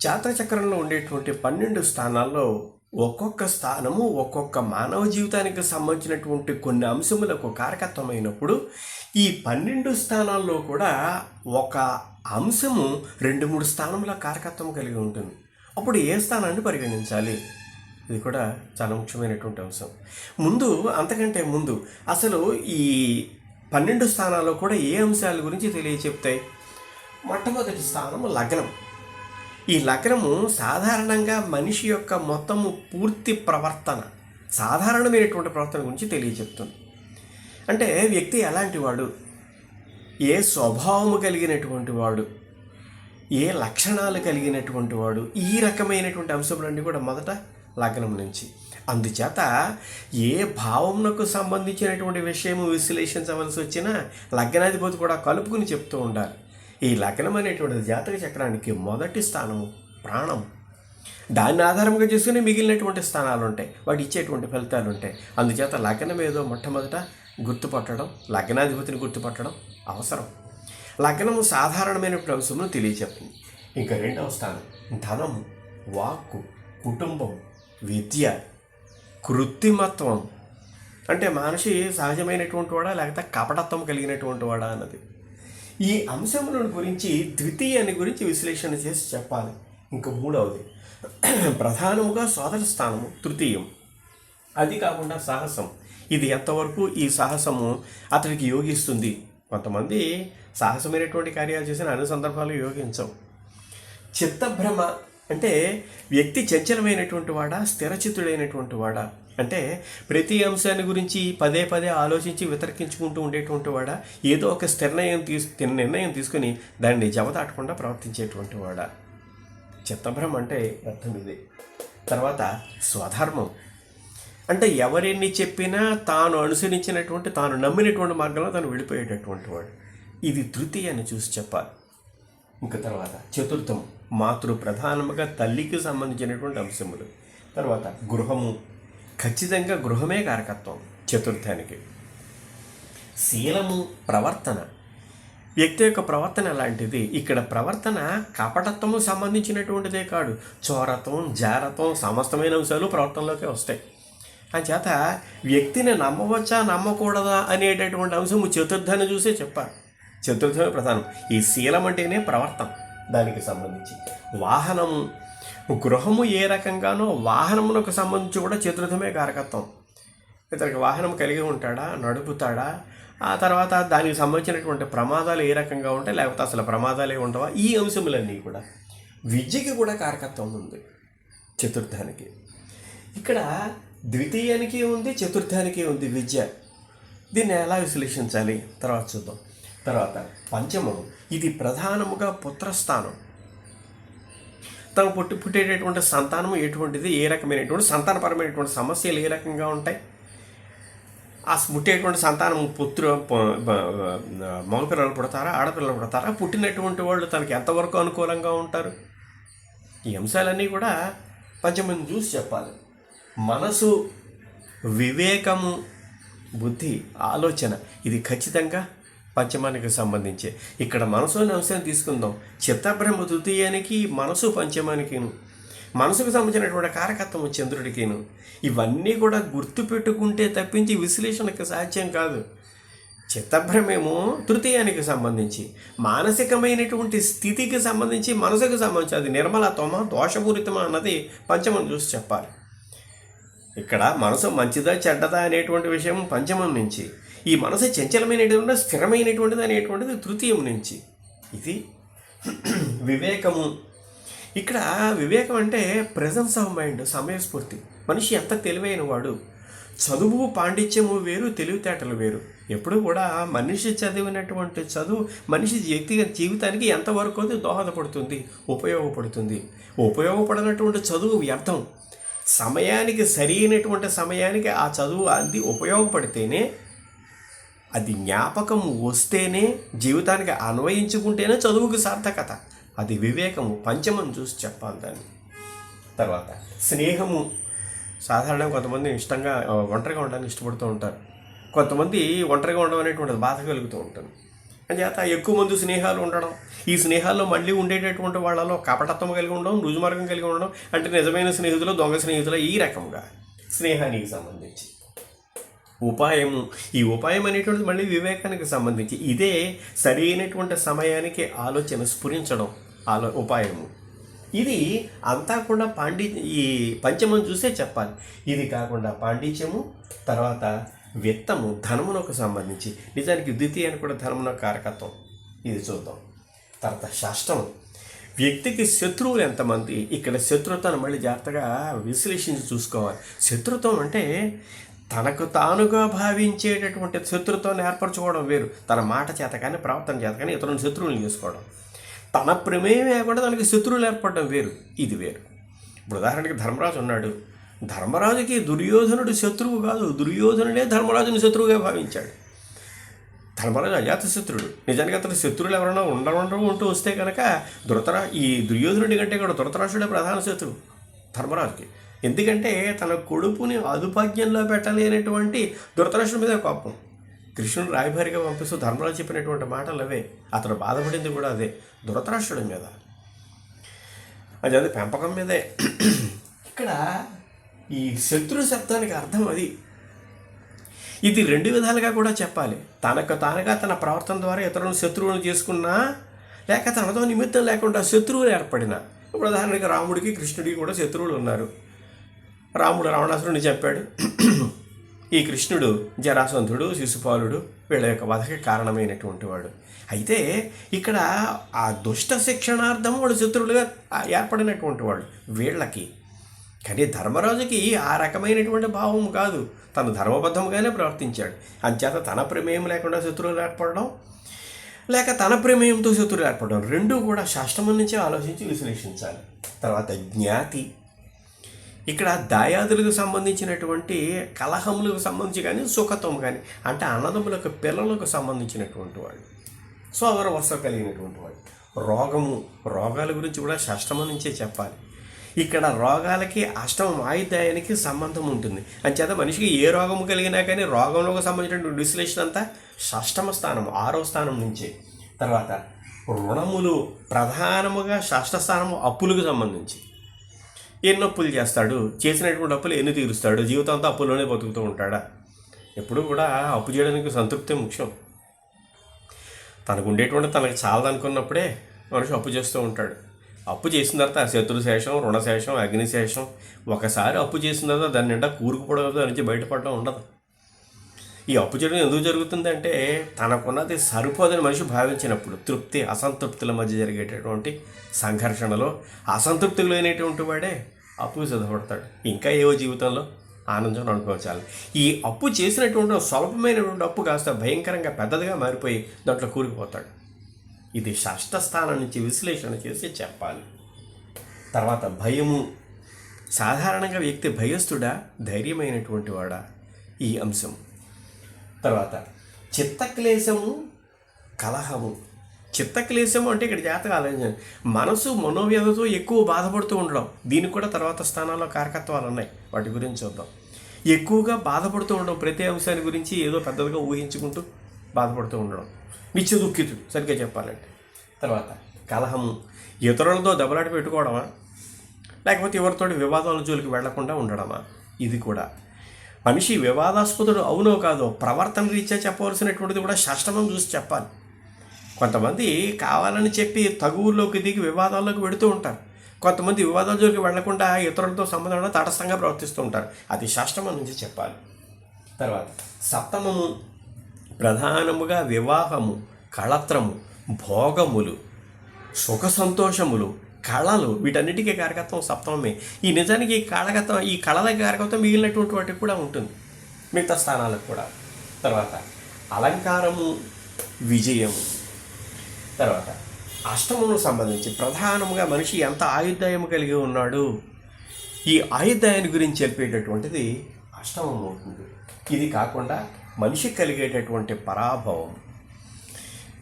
జాతచక్రంలో ఉండేటువంటి పన్నెండు స్థానాల్లో ఒక్కొక్క స్థానము ఒక్కొక్క మానవ జీవితానికి సంబంధించినటువంటి కొన్ని అంశములకు కారకత్వమైనప్పుడు ఈ పన్నెండు స్థానాల్లో కూడా ఒక అంశము రెండు మూడు స్థానముల కారకత్వం కలిగి ఉంటుంది. అప్పుడు ఏ స్థానాన్ని పరిగణించాలి? ఇది కూడా చాలా ముఖ్యమైనటువంటి అంశం. ముందు అంతకంటే ముందు అసలు ఈ పన్నెండు స్థానాల్లో కూడా ఏ అంశాల గురించి తెలియచెప్తాయి? మొట్టమొదటి స్థానం లగ్నం. ఈ లగ్నము సాధారణంగా మనిషి యొక్క మొత్తము పూర్తి ప్రవర్తన సాధారణమైనటువంటి ప్రవర్తన గురించి తెలియజెప్తుంది. అంటే వ్యక్తి ఎలాంటి వాడు? ఏ స్వభావము కలిగినటువంటి వాడు? ఏ లక్షణాలు కలిగినటువంటి వాడు? ఈ రకమైనటువంటి అంశములన్నీ కూడా మొదట లగ్నం నుంచి. అందుచేత ఏ భావమునకు సంబంధించినటువంటి విషయము విశ్లేషించవలసి వచ్చినా లగ్నాధిపతి కూడా కలుపుకుని చెప్తూ ఉండాలి. ఈ లగ్నం అనేటువంటి జాతక చక్రానికి మొదటి స్థానము ప్రాణం. దాన్ని ఆధారంగా చేసుకుని మిగిలినటువంటి స్థానాలు ఉంటాయి వాడు ఇచ్చేటువంటి ఫలితాలు ఉంటాయి అందుచేత లగ్నం ఏదో మొట్టమొదట గుర్తుపట్టడం లగ్నాధిపతిని గుర్తుపట్టడం అవసరం. లగ్నము సాధారణమైనటువంటి అంశమును తెలియచెప్తుంది ఇంకా రెండవ స్థానం ధనము వాక్కు కుటుంబం విద్య కృత్రిమత్వం. అంటే మనిషి సహజమైనటువంటి వాడా లేకపోతే కపటత్వం కలిగినటువంటి వాడా అన్నది. ఈ అంశములను గురించి ద్వితీయాన్ని గురించి విశ్లేషణ చేసి చెప్పాలి. ఇంకా మూడవది. ప్రధానముగా సోదర స్థానము తృతీయం. అది కాకుండా సాహసం. ఇది ఎంతవరకు ఈ సాహసము అతడికి యోగిస్తుంది? కొంతమంది సాహసమైనటువంటి కార్యాలు చేసిన అన్ని సందర్భాలు యోగించవు. చిత్తభ్రమ అంటే వ్యక్తి చంచలమైనటువంటి వాడా స్థిరచిత్తుడైనటువంటి వాడా? అంటే ప్రతి అంశాన్ని గురించి పదే పదే ఆలోచించి వితర్కించుకుంటూ ఉండేటువంటి వాడ? ఏదో ఒక స్థిర్ణయం తీసు నిర్ణయం తీసుకుని దాన్ని జవదాటకుండా ప్రవర్తించేటువంటి వాడ? చిత్తభ్రమ అంటే అర్థం ఇది. తర్వాత స్వధర్మం. అంటే ఎవరెన్ని చెప్పినా తాను అనుసరించినటువంటి తాను నమ్మినటువంటి మార్గంలో తాను వెళ్ళిపోయేటటువంటి వాడు. ఇది తృతీయాన్ని చూసి చెప్పాలి. ఇంకా తర్వాత చతుర్థం మాతృ ప్రధానముగా తల్లికి సంబంధించినటువంటి అంశములు. తర్వాత గృహము ఖచ్చితంగా గృహమే కారకత్వం చతుర్థానికి. శీలము ప్రవర్తన. వ్యక్తి యొక్క ప్రవర్తన లాంటిది ఇక్కడ ప్రవర్తన కపటత్వము సంబంధించినటువంటిదే కాదు. చోరత్వం జారత్వం సమస్తమైన అంశాలు ప్రవర్తనలోకి వస్తాయి. అంచేత వ్యక్తిని నమ్మవచ్చా నమ్మకూడదా అనేటటువంటి అంశము చతుర్థాన్ని చూసే చెప్పారు. చతుర్థమే ప్రధానం. ఈ శీలం అంటేనే ప్రవర్తన దానికి సంబంధించి. వాహనము గృహము ఏ రకంగానో వాహనమునకు సంబంధించి కూడా చతుర్థమే కారకత్వం. ఇతనికి వాహనం కలిగి ఉంటాడా? నడుపుతాడా? ఆ తర్వాత దానికి సంబంధించినటువంటి ప్రమాదాలు ఏ రకంగా ఉంటాయి? లేకపోతే అసలు ప్రమాదాలే ఉండవా? ఈ అంశములన్నీ కూడా విద్యకి కూడా కారకత్వం ఉంది చతుర్థానికి. ఇక్కడ ద్వితీయానికి ఉంది చతుర్థానికి ఉంది విద్య. దీన్ని ఎలా విశ్లేషించాలి? తర్వాత చూద్దాం. తర్వాత పంచమం ఇది ప్రధానముగా పుత్రస్థానం. తను పుట్టి పుట్టేటటువంటి సంతానం ఎటువంటిది? ఏ రకమైనటువంటి సంతానపరమైనటువంటి సమస్యలు ఏ రకంగా ఉంటాయి? ఆ పుట్టేటువంటి సంతానం పుత్రు మగపిల్లలు పుడతారా ఆడపిల్లలు పుడతారా? పుట్టినటువంటి వాళ్ళు తనకి ఎంతవరకు అనుకూలంగా ఉంటారు? ఈ అంశాలన్నీ కూడా పంచమంది చూసి చెప్పాలి. మనసు వివేకము బుద్ధి ఆలోచన ఇది ఖచ్చితంగా పంచమానికి సంబంధించి. ఇక్కడ మనసు అనే అంశాన్ని తీసుకుందాం. చిత్తబ్రహ్మ తృతీయానికి మనసు పంచమానికిను. మనసుకు సంబంధించినటువంటి కారకత్వం చంద్రుడికిను. ఇవన్నీ కూడా గుర్తుపెట్టుకుంటే తప్పించి విశ్లేషణకు సాధ్యం కాదు. చిత్తభ్రమేమో తృతీయానికి సంబంధించి. మానసికమైనటువంటి స్థితికి సంబంధించి మనసుకు సంబంధించి అది నిర్మలత్వమా దోషపూరితమా అన్నది పంచమం చూసి చెప్పాలి. ఇక్కడ మనసు మంచిదా చెడ్డదా అనేటువంటి విషయం పంచమం నుంచి. ఈ మనసు చంచలమైనటువంటి స్థిరమైనటువంటిది అనేటువంటిది తృతీయం నుంచి. ఇది వివేకము. ఇక్కడ వివేకం అంటే ప్రజెన్స్ ఆఫ్ మైండ్ సమయస్ఫూర్తి. మనిషి ఎంత తెలివైన వాడు చదువు పాండిత్యము వేరు తెలివితేటలు వేరు. ఎప్పుడు కూడా మనిషి చదివినటువంటి చదువు మనిషి వ్యక్తిగత జీవితానికి ఎంతవరకు అది దోహదపడుతుంది ఉపయోగపడుతుంది. ఉపయోగపడినటువంటి చదువు వ్యర్థం. సమయానికి సరైనటువంటి సమయానికి ఆ చదువు అది ఉపయోగపడితేనే అది జ్ఞాపకం వస్తేనే జీవితానికి అన్వయించుకుంటేనే చదువుకు సార్థకత. అది వివేకము పంచమని చూసి చెప్పాలి దాన్ని. తర్వాత స్నేహము. సాధారణంగా కొంతమంది ఇష్టంగా ఒంటరిగా ఉండడానికి ఇష్టపడుతూ ఉంటారు. కొంతమంది ఒంటరిగా ఉండడం అనేటువంటిది బాధ కలుగుతూ ఉంటుంది. అంచేత ఎక్కువ మంది స్నేహాలు ఉండడం ఈ స్నేహాల్లో మళ్ళీ ఉండేటటువంటి వాళ్ళలో కపటత్వం కలిగి ఉండడం రుజుమార్గం కలిగి ఉండడం అంటే నిజమైన స్నేహితులు దొంగ స్నేహితులు ఈ రకంగా స్నేహానికి సంబంధించి. ఉపాయము. ఈ ఉపాయం అనేటువంటిది మళ్ళీ వివేకానికి సంబంధించి. ఇదే సరైనటువంటి సమయానికి ఆలోచన స్ఫురించడం ఆలో ఉపాయము. ఇది అంతా కూడా పాండి ఈ పంచమం చూసే చెప్పాలి. ఇది కాకుండా పాండిత్యము తర్వాత విత్తము ధనమునకు సంబంధించి. నిజానికి ద్వితీయ అని కూడా ధనమున కారకత్వం. ఇది చూద్దాం. తర్వాత షష్టం వ్యక్తికి శత్రువులు ఎంతమంది? ఇక్కడ శత్రుత్వాన్ని మళ్ళీ జాగ్రత్తగా విశ్లేషించి చూసుకోవాలి. శత్రుత్వం అంటే తనకు తానుగా భావించేటటువంటి శత్రుత్వాన్ని ఏర్పరచుకోవడం వేరు. తన మాట చేత కానీ ప్రవర్తన చేత కానీ ఇతరులను శత్రువులు చేసుకోవడం. తన ప్రమేయం లేకుండా తనకి శత్రువులు ఏర్పడడం వేరు. ఇది వేరు. ఇప్పుడు ఉదాహరణకి ధర్మరాజు ఉన్నాడు. ధర్మరాజుకి దుర్యోధనుడు శత్రువు కాదు. దుర్యోధనుడే ధర్మరాజుని శత్రువుగా భావించాడు. ధర్మరాజు అజాతశత్రుడు నిజానికి అతను శత్రువులు ఎవరైనా ఉండడం ఉంటూ వస్తే కనుక ధృతరా ఈ దుర్యోధనుడి కంటే కూడా ధృతరాష్ట్రుడే ప్రధాన శత్రువు ధర్మరాజుకి. ఎందుకంటే తన కొడుకుని అదుపాజ్యంలో పెట్టలేనటువంటి దురదృష్టం మీద కోపం. కృష్ణుడు రాయభారిగా పంపిస్తూ ధర్మరాజు చెప్పినటువంటి మాటలు అవే. అతను బాధపడింది కూడా అదే. ధృతరాష్ట్రుడి మీద. అది అది పెంపకం మీదే. ఇక్కడ ఈ శత్రు శబ్దానికి అర్థం అది. ఇది రెండు విధాలుగా కూడా చెప్పాలి. తనకు తానుగా తన ప్రవర్తన ద్వారా ఇతరులను శత్రువులను చేసుకున్నా లేక తనతో నిమిత్తం లేకుండా శత్రువులు ఏర్పడిన. ఇప్పుడు ఉదాహరణకి రాముడికి కృష్ణుడికి కూడా శత్రువులు ఉన్నారు. రాముడు రావణాసురుని చెప్పాడు ఈ కృష్ణుడు జరాసంధుడు శిశుపాలుడు వీళ్ళ యొక్క వధకి కారణమైనటువంటి వాడు. అయితే ఇక్కడ ఆ దుష్ట శిక్షణార్థం వాడు శత్రువులుగా ఏర్పడినటువంటి వాడు వీళ్ళకి. కానీ ధర్మరాజుకి ఆ రకమైనటువంటి భావం కాదు. తను ధర్మబద్ధముగానే ప్రవర్తించాడు. అంచేత తన ప్రమేయం లేకుండా శత్రువులు ఏర్పడడం లేక తన ప్రమేయంతో శత్రువులు ఏర్పడడం రెండూ కూడా శాస్త్రం నుంచే ఆలోచించి విశ్లేషించాలి. తర్వాత జ్ఞాతి ఇక్కడ దాయాదులకు సంబంధించినటువంటి కలహములకు సంబంధించి కానీ సుఖత్వం కానీ అంటే అన్నదమ్ములకు పిల్లలకు సంబంధించినటువంటి వాడు. అవర వరుస కలిగినటువంటి వాడు. రోగము రోగాల గురించి కూడా షష్టమ నుంచే చెప్పాలి. ఇక్కడ రోగాలకి అష్టమం ఆయుధాయానికి సంబంధం ఉంటుంది. అంచేత మనిషికి ఏ రోగము కలిగినా కానీ రోగంలోకి సంబంధించినటువంటి విశ్లేషణ అంతా షష్టమ స్థానం ఆరో స్థానం నుంచే. తర్వాత రుణములు ప్రధానముగా షష్ఠ స్థానము అప్పులకు సంబంధించి. ఎన్ని అప్పులు చేస్తాడు. చేసినటువంటి అప్పులు ఎన్ని తీరుస్తాడు? జీవితాంతా అప్పుల్లోనే బతుకుతూ ఉంటాడా? ఎప్పుడు కూడా అప్పు చేయడానికి సంతృప్తి ముఖ్యం. తనకు ఉండేటువంటి తనకు చాలదనుకున్నప్పుడే మనిషి అప్పు చేస్తూ ఉంటాడు. అప్పు చేసిన తర్వాత శత్రుశేషం రుణశేషం అగ్నిశేషం ఒకసారి అప్పు చేసిన తర్వాత దాని నిండా కూరుకుపోవడం నుంచి బయటపడడం ఉండదు. ఈ అప్పు చేయడం ఎందుకు జరుగుతుందంటే తనకున్నది సరిపోదని మనిషి భావించినప్పుడు తృప్తి అసంతృప్తుల మధ్య జరిగేటటువంటి సంఘర్షణలో అసంతృప్తికి లేనటువంటి వాడే అప్పు సిద్ధపడతాడు. ఇంకా ఏవో జీవితంలో ఆనందం అనుభవించాలి. ఈ అప్పు చేసినటువంటి స్వల్పమైనటువంటి అప్పు కాస్త భయంకరంగా పెద్దదిగా మారిపోయి దాంట్లో కూరుకుపోతాడు ఇది షష్ఠ స్థానం నుంచి విశ్లేషణ చేసి చెప్పాలి. తర్వాత భయము. సాధారణంగా వ్యక్తి భయస్థుడా ధైర్యమైనటువంటి వాడా? ఈ అంశం. తర్వాత చిత్తక్లేశము కలహము. చిత్తక్లేశము అంటే ఇక్కడ జాతక ఆలోచన మనసు మనోవ్యధతో ఎక్కువ బాధపడుతూ ఉండడం దీనికి కూడా తర్వాత స్థానాల్లో కారకత్వాలు ఉన్నాయి. వాటి గురించి చూద్దాం. ఎక్కువగా బాధపడుతూ ఉండడం ప్రతి అంశాన్ని గురించి ఏదో పెద్దదిగా ఊహించుకుంటూ బాధపడుతూ ఉండడం. నిత్య దుఃఖితుడు సరిగ్గా చెప్పాలంటే. తర్వాత కలహము. ఇతరులతో దెబ్బలాట పెట్టుకోవడమా? లేకపోతే ఎవరితోటి వివాదాల జోలికి వెళ్ళకుండా ఉండడమా? ఇది కూడా. మనిషి వివాదాస్పదుడు అవునో కాదో ప్రవర్తన రీత్యా చెప్పవలసినటువంటిది కూడా షష్టమం చూసి చెప్పాలి. కొంతమంది కావాలని చెప్పి తగువుల్లోకి దిగి వివాదాల్లోకి వెడుతూ ఉంటారు. కొంతమంది వివాదాల జోలికి వెళ్ళకుండా ఇతరులతో సంబంధం తటస్థంగా ప్రవర్తిస్తూ ఉంటారు. అది షష్టమం నుంచి చెప్పాలి. తర్వాత సప్తమము ప్రధానముగా వివాహము కళత్రము భోగములు సుఖ సంతోషములు కళలు వీటన్నిటికీ కారకత్వం సప్తమమే. ఈ నిజానికి ఈ కాళకత్వం ఈ కళల కారకత్వం మిగిలినటువంటి వాటికి కూడా ఉంటుంది. మిగతా స్థానాలకు కూడా. తర్వాత అలంకారము విజయము. తర్వాత అష్టమును సంబంధించి ప్రధానముగా మనిషి ఎంత ఆయుర్దాయం కలిగి ఉన్నాడు? ఈ ఆయుర్దాయాన్ని గురించి చెప్పేటటువంటిది అష్టమం అవుతుంది. ఇది కాకుండా మనిషి కలిగేటటువంటి పరాభవం.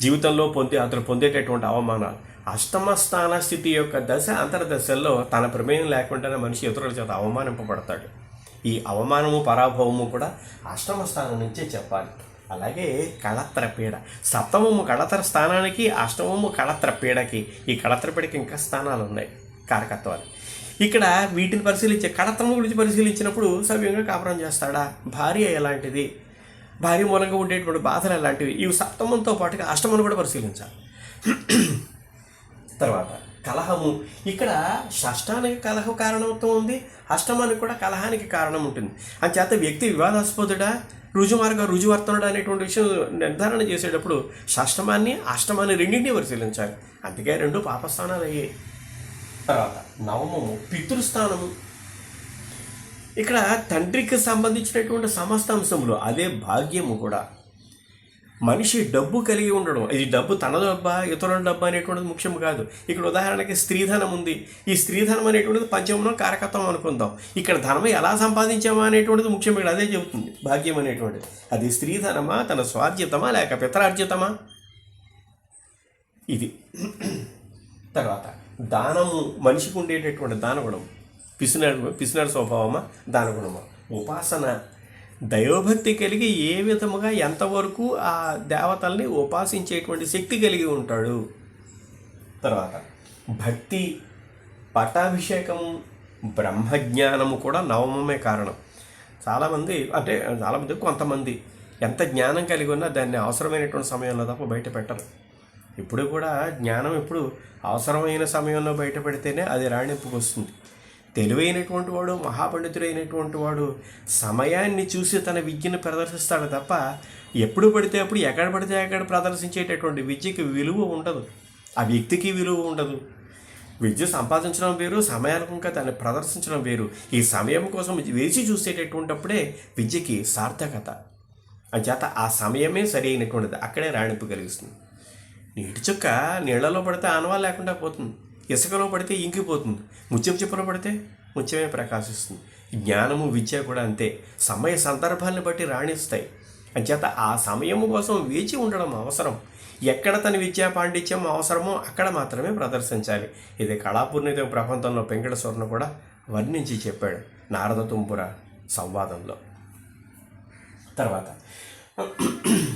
జీవితంలో పొందే అతను పొందేటటువంటి అవమానాలు. అష్టమ స్థాన స్థితి యొక్క దశ అంతర్దశల్లో తన ప్రమేయం లేకుండానే మనిషి ఇతరుల చేత అవమానింపబడతాడు. ఈ అవమానము పరాభవము కూడా అష్టమ స్థానం నుంచే చెప్పాలి. అలాగే కళత్ర పీడ. సప్తమము కళత్ర స్థానానికి అష్టమము కళత్ర పీడకి. ఈ కళత్ర పీడకి ఇంకా స్థానాలు ఉన్నాయి కారకత్వాలు. ఇక్కడ వీటిని పరిశీలించే కళత్రము గురించి పరిశీలించినప్పుడు సవ్యంగా కాపురం చేస్తాడా? భార్య ఎలాంటిది? భార్య మూలంగా ఉండేటువంటి బాధలు ఎలాంటివి? ఇవి సప్తమంతో పాటుగా అష్టమను కూడా పరిశీలించాలి. తర్వాత కలహము. ఇక్కడ షష్టానికి కలహ కారణమవుతూ ఉంది. అష్టమానికి కూడా కలహానికి కారణం ఉంటుంది. అంచేత వ్యక్తి వివాదాస్పదుడా? రుజుమార్గ రుజువర్తనుడు అనేటువంటి విషయం నిర్ధారణ చేసేటప్పుడు షష్టమాన్ని అష్టమాన్ని రెండింటినీ పరిశీలించాలి. అందుకే రెండు పాపస్థానాలు అయ్యాయి తర్వాత నవమము పితృస్థానము. ఇక్కడ తండ్రికి సంబంధించినటువంటి సమస్త అంశములు అదే భాగ్యము కూడా. మనిషి డబ్బు కలిగి ఉండడం ఇది డబ్బు తన డబ్బా ఇతరుల డబ్బా అనేటువంటిది ముఖ్యం కాదు. ఇక్కడ ఉదాహరణకి స్త్రీధనం ఉంది. ఈ స్త్రీధనం అనేటువంటిది పంచమంలో కారకత్వం అనుకుందాం. ఇక్కడ ధనం ఎలా సంపాదించామా అనేటువంటిది ముఖ్యం ఇక్కడ అదే చెబుతుంది. భాగ్యం అనేటువంటిది. అది స్త్రీధనమా తన స్వార్జితమా లేక పితరార్జితమా? ఇది. తర్వాత దానము మనిషికి ఉండేటటువంటి దానగుణం పిసినాడు పిసినాడు స్వభావమా? దానగుణమా? ఉపాసన దైవభక్తి కలిగి ఏ విధముగా ఎంతవరకు ఆ దేవతల్ని ఉపాసించేటువంటి శక్తి కలిగి ఉంటాడు? తర్వాత భక్తి పట్టాభిషేకము బ్రహ్మజ్ఞానము కూడా నవమమే కారణం. చాలామంది అంటే చాలామంది కొంతమంది ఎంత జ్ఞానం కలిగి ఉన్నా దాన్ని అవసరమైనటువంటి సమయంలో తప్ప బయట పెట్టరు. ఇప్పుడు కూడా జ్ఞానం ఇప్పుడు అవసరమైన సమయంలో బయట పెడితేనే అది రాణింపుకు వస్తుంది తెలివైనటువంటి వాడు మహాపండితుడైనటువంటి వాడు సమయాన్ని చూసి తన విద్యను ప్రదర్శిస్తాడు తప్ప ఎప్పుడు పడితే అప్పుడు ఎక్కడ పడితే అక్కడ ప్రదర్శించేటటువంటి విద్యకి విలువ ఉండదు. ఆ వ్యక్తికి విలువ ఉండదు. విద్య సంపాదించడం వేరు సమయానికి ఇంకా దాన్ని ప్రదర్శించడం వేరు. ఈ సమయం కోసం వేచి చూసేటటువంటిప్పుడే విద్యకి సార్థకత. అంచేత ఆ సమయమే సరి అయినటువంటిది. అక్కడే రాణింపు కలిగిస్తుంది. నీటి చుక్క నీళ్ళలో పడితే ఆనవా లేకుండా పోతుంది. ఇసుకలో పడితే ఇంకిపోతుంది. ముత్యం చెప్పులో పడితే ముత్యమే ప్రకాశిస్తుంది. జ్ఞానము విద్య కూడా అంతే. సమయ సందర్భాలను బట్టి రాణిస్తాయి. అంచేత ఆ సమయము కోసం వేచి ఉండడం అవసరం. ఎక్కడ తన విద్యా పాండిత్యం అవసరమో అక్కడ మాత్రమే ప్రదర్శించాలి. ఇది కళాపూర్ణిత ప్రపంచంలో పెంకట స్వర్ణ కూడా వర్ణించి చెప్పాడు నారద తుంపుర సంవాదంలో. తర్వాత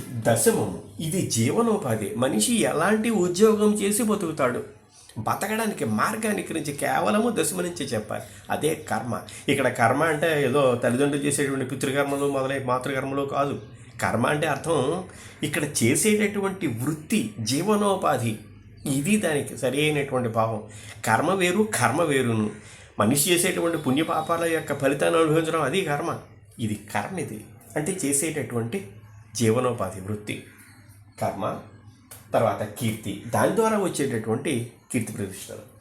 దశమము. ఇది జీవనోపాధి. మనిషి ఎలాంటి ఉద్యోగం చేసి బతుకుతాడు? బతకడానికి మార్గానికి నుంచి కేవలము దశమ నుంచి చెప్పాలి. అదే కర్మ. ఇక్కడ కర్మ అంటే ఏదో తల్లిదండ్రులు చేసేటువంటి పితృకర్మలు మొదలై మాతృకర్మలు కాదు. కర్మ అంటే అర్థం ఇక్కడ చేసేటటువంటి వృత్తి జీవనోపాధి. ఇది దానికి సరి అయినటువంటి భావం. కర్మ వేరు కర్మ వేరును. మనిషి చేసేటువంటి పుణ్యపాపాల యొక్క ఫలితాన్ని అనుభవించడం అది కర్మ. ఇది కర్మ ఇది. అంటే చేసేటటువంటి జీవనోపాధి వృత్తి. కర్మ తర్వాత కీర్తి. దాని ద్వారా వచ్చేటటువంటి కీర్తి ప్రతిష్టలు.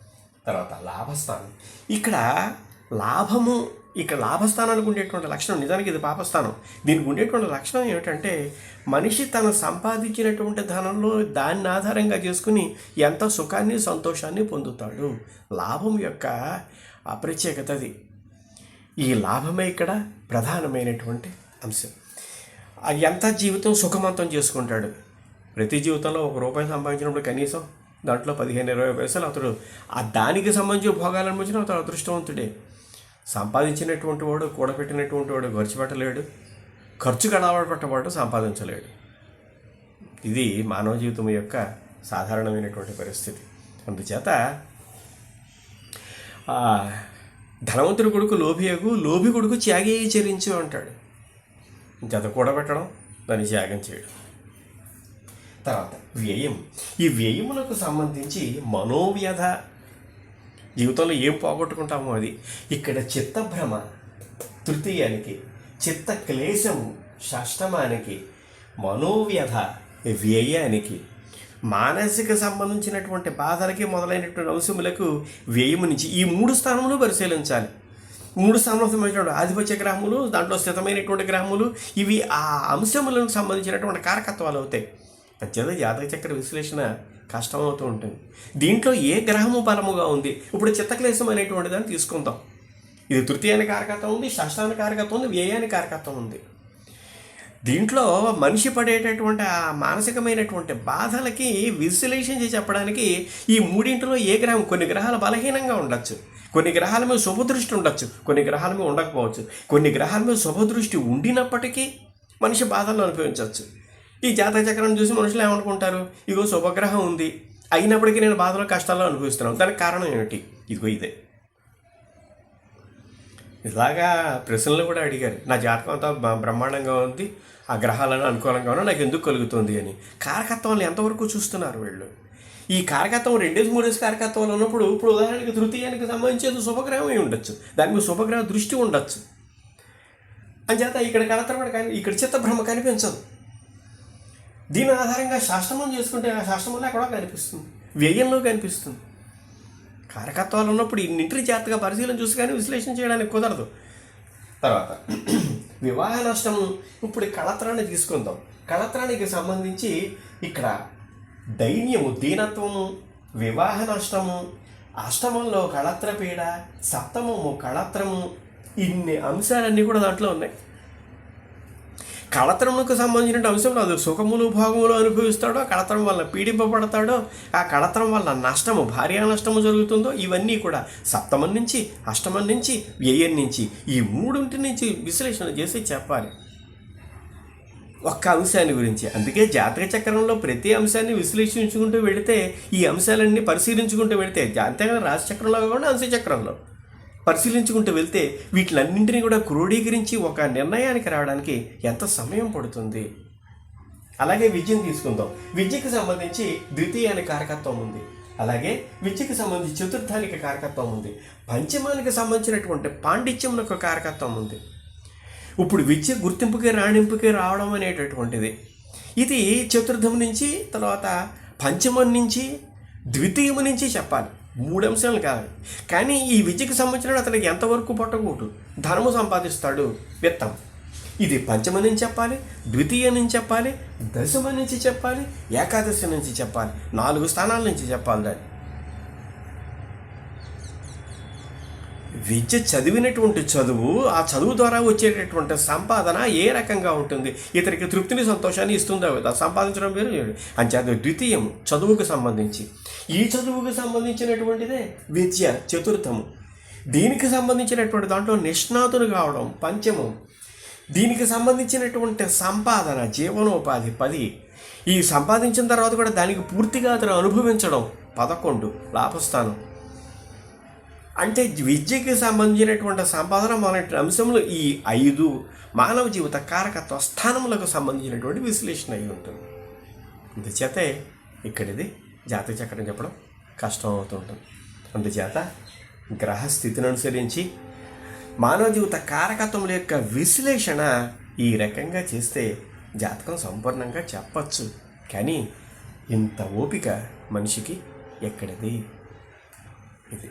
తర్వాత లాభస్థానం. ఇక్కడ లాభము ఇక్కడ లాభస్థానానికి ఉండేటువంటి లక్షణం నిజానికి ఇది పాపస్థానం. దీనికి ఉండేటువంటి లక్షణం ఏమిటంటే మనిషి తను సంపాదించినటువంటి ధనంలో దాన్ని ఆధారంగా చేసుకుని ఎంత సుఖాన్ని సంతోషాన్ని పొందుతాడు. లాభం యొక్క అప్రత్యేకత ప్రత్యేకత అది. ఈ లాభమే ఇక్కడ ప్రధానమైనటువంటి అంశం. ఎంత జీవితం సుఖమంతం చేసుకుంటాడు? ప్రతి జీవితంలో ఒక రూపాయి సంపాదించినప్పుడు కనీసం దాంట్లో పదిహేను ఇరవై పైసలు అతడు ఆ దానికి సంబంధించిన భోగాలు అనుభవించిన అతడు అదృష్టవంతుడే. సంపాదించినటువంటి వాడు కూడబెట్టినటువంటి వాడు ఖర్చు పెట్టలేడు ఖర్చు కడబట్టవాడు సంపాదించలేడు. ఇది మానవ జీవితం యొక్క సాధారణమైనటువంటి పరిస్థితి. అందుచేత ధనవంతుడి కొడుకు లోభియగు లోభి కొడుకు త్యాగే చరించు అంటాడు. జత కూడబెట్టడం దాన్ని త్యాగం చేయడం. తర్వాత వ్యయం. ఈ వ్యయములకు సంబంధించి మనోవ్యధ. జీవితంలో ఏం పోగొట్టుకుంటామో అది. ఇక్కడ చిత్తభ్రమ తృతీయానికి చిత్త క్లేశము షష్టమానికి మనోవ్యధ వ్యయానికి మానసిక సంబంధించినటువంటి బాధలకి మొదలైనటువంటి అంశములకు వ్యయము నుంచి ఈ మూడు స్థానములు పరిశీలించాలి. మూడు స్థానంలో సంబంధించిన ఆధిపత్య గ్రహములు దాంట్లో స్థితమైనటువంటి గ్రహములు ఇవి ఆ అంశములకు సంబంధించినటువంటి కారకత్వాలు అవుతాయి. అత్యంత జాతక చక్ర విశ్లేషణ కష్టమవుతూ ఉంటుంది. దీంట్లో ఏ గ్రహము బలముగా ఉంది? ఇప్పుడు చిత్తక్లేశం అనేటువంటి దాన్ని తీసుకుందాం. ఇది తృతీయానికి కారకత్వం ఉంది షష్టానికి కారకత్వం ఉంది వ్యయాన్ని కారకత్వం ఉంది. దీంట్లో మనిషి పడేటటువంటి ఆ మానసికమైనటువంటి బాధలకి విశ్లేషణ చేసి చెప్పడానికి ఈ మూడింటిలో ఏ గ్రహం కొన్ని గ్రహాలు బలహీనంగా ఉండొచ్చు. కొన్ని గ్రహాల మీద శుభదృష్టి ఉండొచ్చు. కొన్ని గ్రహాల మీద ఉండకపోవచ్చు. కొన్ని గ్రహాల మీద శుభదృష్టి ఉండినప్పటికీ మనిషి బాధలను అనుభవించవచ్చు ఈ జాతక చక్రం చూసి మనుషులు ఏమనుకుంటారు? ఇగో శుభగ్రహం ఉంది. అయినప్పటికీ నేను బాధలో కష్టాల్లో అనుభవిస్తున్నాను. దానికి కారణం ఏమిటి? ఇదిగో ఇదే. ఇలాగా ప్రశ్నలు కూడా అడిగారు. నా జాతకం అంతా బ్రహ్మాండంగా ఉంది. ఆ గ్రహాలను అనుకూలంగా ఉన్నా నాకు ఎందుకు కలుగుతుంది అని. కారకత్వాన్ని ఎంతవరకు చూస్తున్నారు వీళ్ళు? ఈ కారకత్వం రెండేసి మూడేసి కారకత్వాలు ఉన్నప్పుడు ఇప్పుడు ఉదాహరణకి తృతీయానికి సంబంధించేది శుభగ్రహం అయి ఉండొచ్చు. దాని మీద శుభగ్రహ దృష్టి ఉండొచ్చు. అంచేత ఇక్కడ కలతరపడ కానీ ఇక్కడ చిత్తభ్రమ కనిపించదు. దీని ఆధారంగా శాస్త్రమం చేసుకుంటే ఆ శాస్త్రమంలో ఎక్కడో కనిపిస్తుంది. వ్యయంలో కనిపిస్తుంది. కారకత్వాలు ఉన్నప్పుడు ఇన్నింటి జాగ్రత్తగా పరిశీలన చూసి కానీ విశ్లేషణ చేయడానికి కుదరదు. తర్వాత వివాహ నష్టము ఇప్పుడు కళత్రాన్ని తీసుకుందాం. కళత్రానికి సంబంధించి ఇక్కడ దైన్యము దీనత్వము వివాహ నష్టము అష్టమంలో కళత్ర పీడ సప్తమము కళత్రము ఇన్ని అంశాలన్నీ కూడా దాంట్లో ఉన్నాయి. కళత్రములకు సంబంధించిన అంశంలో అది సుఖములు భోగములు అనుభవిస్తాడో కళతరం వల్ల పీడింపబడతాడో ఆ కళతరం వల్ల నష్టము భార్య నష్టము జరుగుతుందో ఇవన్నీ కూడా సప్తమం నుంచి అష్టమం నుంచి వ్యయం నుంచి ఈ మూడింటి నుంచి విశ్లేషణ చేసి చెప్పాలి. ఒక్క అంశాన్ని గురించి. అందుకే జాతక చక్రంలో ప్రతి అంశాన్ని విశ్లేషించుకుంటూ వెళితే ఈ అంశాలన్నీ పరిశీలించుకుంటూ వెళితే అంతేగా రాశి చక్రంలో కాకుండా అంశ చక్రంలో. పరిశీలించుకుంటూ వెళ్తే వీటిలన్నింటినీ కూడా క్రోడీకరించి ఒక నిర్ణయానికి రావడానికి ఎంత సమయం పడుతుంది? అలాగే విద్యను తీసుకుందాం. విద్యకు సంబంధించి ద్వితీయానికి కారకత్వం ఉంది. అలాగే విద్యకు సంబంధించి చతుర్థానికి కారకత్వం ఉంది. పంచమానికి సంబంధించినటువంటి పాండిత్యమునకు కారకత్వం ఉంది. ఇప్పుడు విద్య గుర్తింపుకి రాణింపుకి రావడం అనేటటువంటిది. ఇది చతుర్థం నుంచి తర్వాత పంచమం నుంచి ద్వితీయము నుంచి చెప్పాలి. మూడు అంశాలు కాదు. కానీ ఈ విద్యకు సంబంధించిన అతనికి ఎంతవరకు పట్టకూడదు ధనము సంపాదిస్తాడు విత్తం ఇది పంచమ నుంచి చెప్పాలి ద్వితీయ నుంచి చెప్పాలి దశమ నుంచి చెప్పాలి ఏకాదశి నుంచి చెప్పాలి. నాలుగు స్థానాల నుంచి చెప్పాలి దాన్ని. విద్య చదివినటువంటి చదువు ఆ చదువు ద్వారా వచ్చేటటువంటి సంపాదన ఏ రకంగా ఉంటుంది? ఇతనికి తృప్తిని సంతోషాన్ని ఇస్తుందా కదా సంపాదించడం వేరు వేరు అంచేత ద్వితీయం చదువుకు సంబంధించి. ఈ చదువుకు సంబంధించినటువంటిదే విద్య చతుర్థము. దీనికి సంబంధించినటువంటి దాంట్లో నిష్ణాతులు కావడం పంచమం. దీనికి సంబంధించినటువంటి సంపాదన జీవనోపాధి పది. ఈ సంపాదించిన తర్వాత కూడా దానికి పూర్తిగా అతను అనుభవించడం పదకొండు లాభస్థానం. అంటే విద్యకి సంబంధించినటువంటి సంపాదన మొదలైన అంశంలో ఈ ఐదు మానవ జీవిత కారకత్వ స్థానములకు సంబంధించినటువంటి విశ్లేషణ అయి ఉంటుంది. అందుచేతే ఇక్కడిది జాతక చక్రం చెప్పడం కష్టం అవుతూ ఉంటుంది. అందుచేత గ్రహస్థితిని అనుసరించి మానవ జీవిత కారకత్వముల యొక్క విశ్లేషణ ఈ రకంగా చేస్తే జాతకం సంపూర్ణంగా చెప్పచ్చు. కానీ ఇంత ఓపిక మనిషికి ఎక్కడిది? ఇది